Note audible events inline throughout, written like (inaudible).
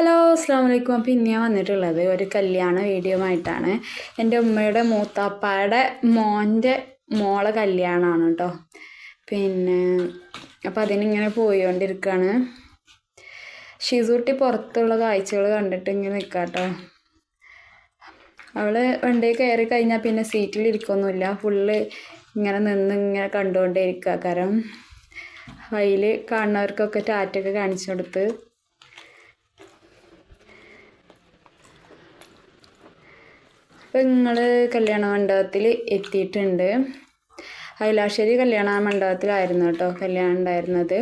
Hello അസ്സാം വലൈക്കും അപ്പോൾ ഇന്ന് ഞാൻ വന്നിട്ടുള്ളത് ഒരു കല്യാണ വീഡിയോ ആയിട്ടാണ്. എന്റെ ഉമ്മയുടെ മൂത്താപ്പായുടെ മോന്റെ മോളെ കല്യാണമാണ് കേട്ടോ പിന്നെ അപ്പോൾ അതിനിങ്ങനെ പോയിക്കൊണ്ടിരിക്കുകയാണ് ഷിസൂട്ടി പുറത്തുള്ള കാഴ്ചകൾ കണ്ടിട്ട് ഇങ്ങനെ നിൽക്കാം കേട്ടോ അവൾ വണ്ടി കയറി കഴിഞ്ഞാൽ പിന്നെ സീറ്റിൽ ഇരിക്കൊന്നുമില്ല. ഫുള്ള് ഇങ്ങനെ നിന്ന് ഇങ്ങനെ കണ്ടുകൊണ്ടേ ഇരിക്കുക കാരണം വയ്യിൽ കാണുന്നവർക്കൊക്കെ ടാറ്റൊക്കെ കാണിച്ചു കൊടുത്ത് ഇപ്പം നിങ്ങൾ കല്യാണ മണ്ഡപത്തിൽ എത്തിയിട്ടുണ്ട്. അയലാശ്ശേരി കല്യാണ മണ്ഡപത്തിലായിരുന്നു കേട്ടോ കല്യാണം ഉണ്ടായിരുന്നത്.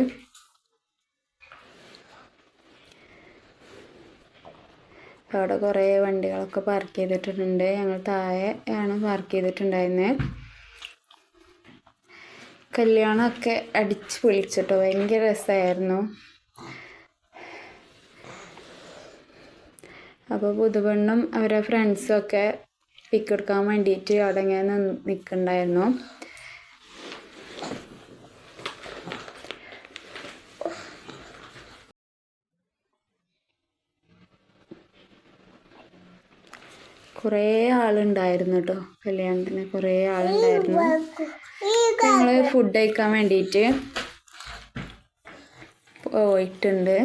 അവിടെ കുറേ വണ്ടികളൊക്കെ പാർക്ക് ചെയ്തിട്ടുണ്ട്. ഞങ്ങൾ താഴെ ആണ് പാർക്ക് ചെയ്തിട്ടുണ്ടായിരുന്നത് കല്യാണമൊക്കെ അടിച്ച് പൊളിച്ചിട്ടോ. ഭയങ്കര രസമായിരുന്നു. അപ്പോൾ പുതുപെണ്ണും അവരെ ഫ്രണ്ട്സും ഒക്കെ പിക്ക് എടുക്കാൻ വേണ്ടിയിട്ട് അവിടെ ഇങ്ങനെ നിൽക്കുന്നുണ്ടായിരുന്നു കുറേ ആളുണ്ടായിരുന്നു കേട്ടോ കല്യാണത്തിന്. കുറേ ആളുണ്ടായിരുന്നു. ഞങ്ങൾ ഫുഡ് കഴിക്കാൻ വേണ്ടിയിട്ട് പോയിട്ടുണ്ട്.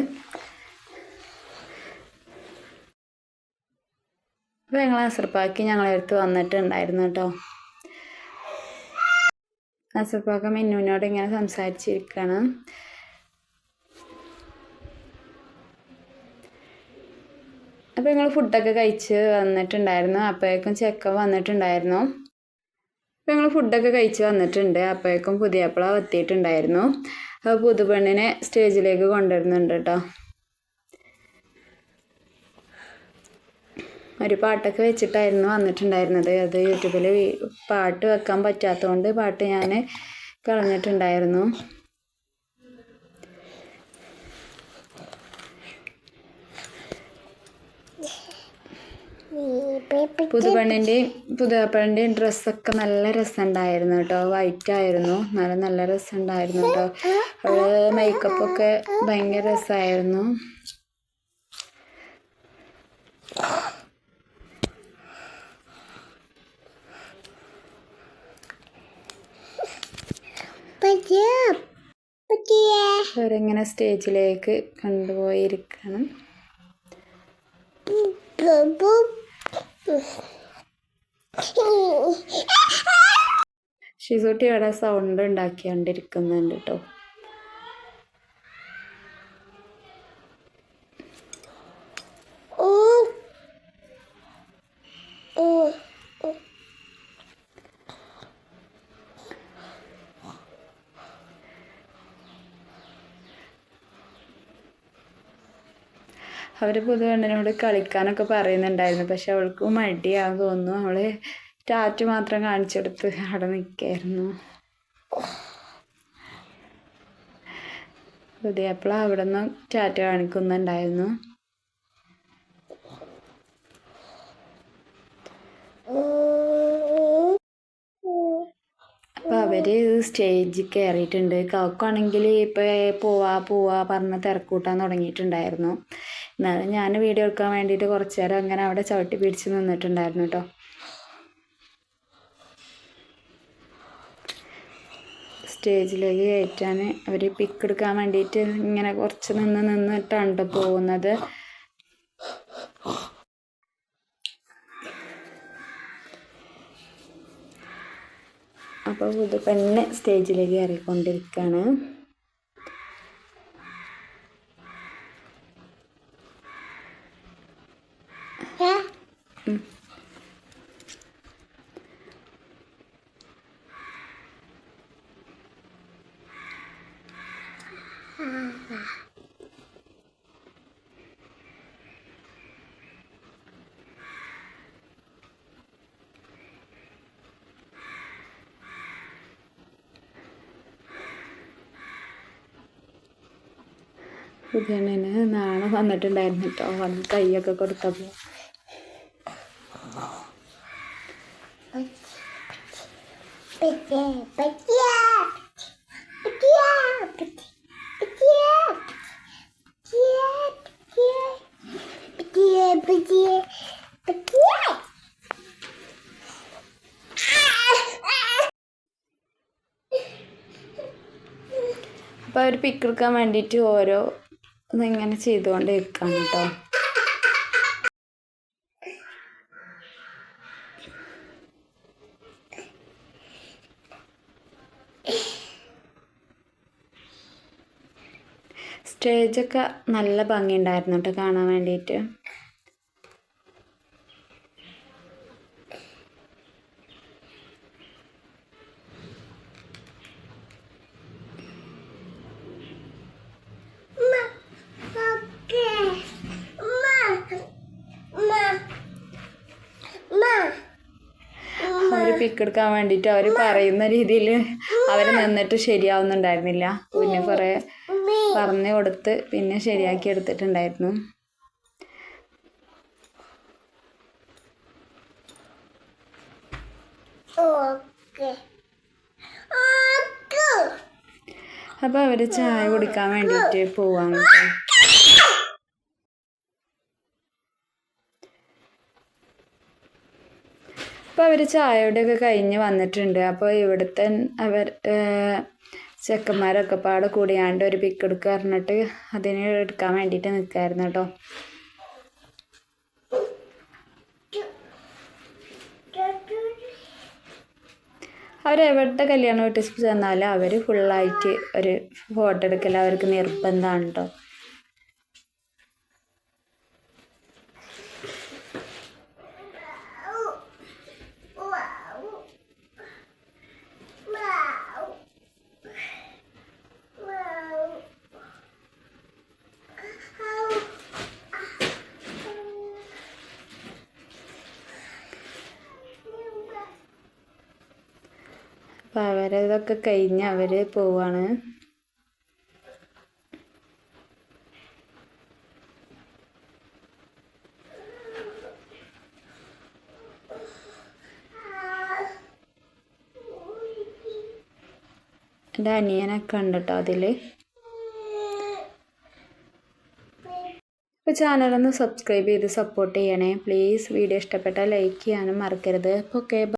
അപ്പോൾ ഞങ്ങൾ അസർപ്പാക്കി ഞങ്ങളെ അടുത്ത് വന്നിട്ടുണ്ടായിരുന്നു കേട്ടോ. അസർപ്പാക്ക മിന്നുവിനോട് ഇങ്ങനെ സംസാരിച്ചിരിക്കുകയാണ് അപ്പോൾ ഞങ്ങൾ ഫുഡൊക്കെ കഴിച്ച് വന്നിട്ടുണ്ടായിരുന്നു. അപ്പോഴേക്കും ചെക്കൻ വന്നിട്ടുണ്ടായിരുന്നു. അപ്പോൾ ഞങ്ങൾ ഫുഡൊക്കെ കഴിച്ച് വന്നിട്ടുണ്ട്. അപ്പോഴേക്കും പുതിയപ്പള എത്തിയിട്ടുണ്ടായിരുന്നു. അപ്പോൾ പുതുപെണ്ണിനെ സ്റ്റേജിലേക്ക് കൊണ്ടുവരുന്നുണ്ട് കേട്ടോ. ഒരു പാട്ടൊക്കെ വെച്ചിട്ടായിരുന്നു വന്നിട്ടുണ്ടായിരുന്നത്. അത് യൂട്യൂബിൽ പാട്ട് വെക്കാൻ പറ്റാത്തതുകൊണ്ട് പാട്ട് ഞാൻ കളഞ്ഞിട്ടുണ്ടായിരുന്നു. പുതുപെണ്ണിന്റെയും പുതുപ്പണ്ണിന്റെയും ഡ്രസ്സൊക്കെ നല്ല രസമുണ്ടായിരുന്നു കേട്ടോ വൈറ്റ് ആയിരുന്നു നല്ല നല്ല രസമുണ്ടായിരുന്നു കേട്ടോ അവൾ മേക്കപ്പൊക്കെ ഭയങ്കര രസമായിരുന്നു അവരിങ്ങനെ സ്റ്റേജിലേക്ക് കൊണ്ടുപോയിരിക്കണം. (laughs) ഷിസൂട്ടി അവിടെ സൗണ്ട് ഉണ്ടാക്കിക്കൊണ്ടിരിക്കുന്നുണ്ട് കേട്ടോ അവർ പുതുവെണ്ണിനോട് കളിക്കാനൊക്കെ പറയുന്നുണ്ടായിരുന്നു. പക്ഷെ അവൾക്ക് തോന്നുന്നു. അവൾ ടാറ്റ് മാത്രം കാണിച്ചെടുത്ത് അവിടെ നിൽക്കായിരുന്നു. അപ്പോൾ അവിടെ നിന്ന് ടാറ്റ കാണിക്കുന്നുണ്ടായിരുന്നു അപ്പോൾ അവർ സ്റ്റേജിൽ കയറിയിട്ടുണ്ട് കവക്കാണെങ്കിൽ ഇപ്പോൾ പോവാ പോവാ പറഞ്ഞ് തിരക്കൂട്ടാൻ തുടങ്ങിയിട്ടുണ്ടായിരുന്നു. എന്നാലും ഞാൻ വീഡിയോ എടുക്കാൻ വേണ്ടിയിട്ട് കുറച്ച് നേരം അങ്ങനെ അവിടെ ചവിട്ടി പിടിച്ച് നിന്നിട്ടുണ്ടായിരുന്നു കേട്ടോ സ്റ്റേജിലേക്ക് കയറ്റാൻ അവർ പിക്ക് എടുക്കാൻ വേണ്ടിയിട്ട് ഇങ്ങനെ കുറച്ച് നിന്ന് നിന്നിട്ടാണ് പോകുന്നത്. അപ്പോൾ ഇത് പെണ്ണ് സ്റ്റേജിലേക്ക് കയറിക്കൊണ്ടിരിക്കുകയാണ് പുതിയണ്ണിന് നാണം വന്നിട്ടുണ്ടായിരുന്നു കേട്ടോ വന്ന് കൈയൊക്കെ കൊടുത്തപ്പോൾ അപ്പോൾ അവർ പിക്കെടുക്കാൻ വേണ്ടിയിട്ട് ഓരോ ഇതിങ്ങനെ ചെയ്തുകൊണ്ടിരിക്കാം കേട്ടോ സ്റ്റേജൊക്കെ നല്ല ഭംഗിയുണ്ടായിരുന്നു കേട്ടോ കാണാൻ വേണ്ടിയിട്ട്. പിക്ക് എടുക്കാൻ വേണ്ടിയിട്ട് അവർ പറയുന്ന രീതിയിൽ അവർ നിന്നിട്ട് ശരിയാവുന്നുണ്ടായിരുന്നില്ല. പിന്നെ കുറേ പറഞ്ഞു കൊടുത്ത് പിന്നെ ശരിയാക്കി എടുത്തിട്ടുണ്ടായിരുന്നു. അപ്പോൾ അവർ ചായ കുടിക്കാൻ വേണ്ടിട്ട് കേട്ടോ. അപ്പോൾ അവർ ചായയുടെയൊക്കെ കഴിഞ്ഞ് വന്നിട്ടുണ്ട്. അപ്പോൾ ഇവിടുത്തെ അവർ ചെക്കന്മാരൊക്കെ പാടെ കൂടിയാണ്ട് ഒരു പിക്ക് എടുക്കുക പറഞ്ഞിട്ട് അതിന് എടുക്കാൻ വേണ്ടിയിട്ട് നിൽക്കായിരുന്നു കേട്ടോ. അവരെവിടെ കല്യാണം വീട്ടിൽ ചെന്നാലും അവർ ഫുള്ളായിട്ട് ഒരു ഫോട്ടോ എടുക്കൽ അവർക്ക് നിർബന്ധമാണ് കേട്ടോ അപ്പോൾ അവരതൊക്കെ കഴിഞ്ഞ് അവർ പോവാണ്. എന്റെ അനിയനൊക്കെ ഉണ്ട് കേട്ടോ അതിൽ അപ്പോൾ ചാനലൊന്ന് സബ്സ്ക്രൈബ് ചെയ്ത് സപ്പോർട്ട് ചെയ്യണേ. പ്ലീസ് വീഡിയോ ഇഷ്ടപ്പെട്ടാൽ ലൈക്ക് ചെയ്യാനും മറക്കരുത്. അപ്പോൾ ഓക്കെ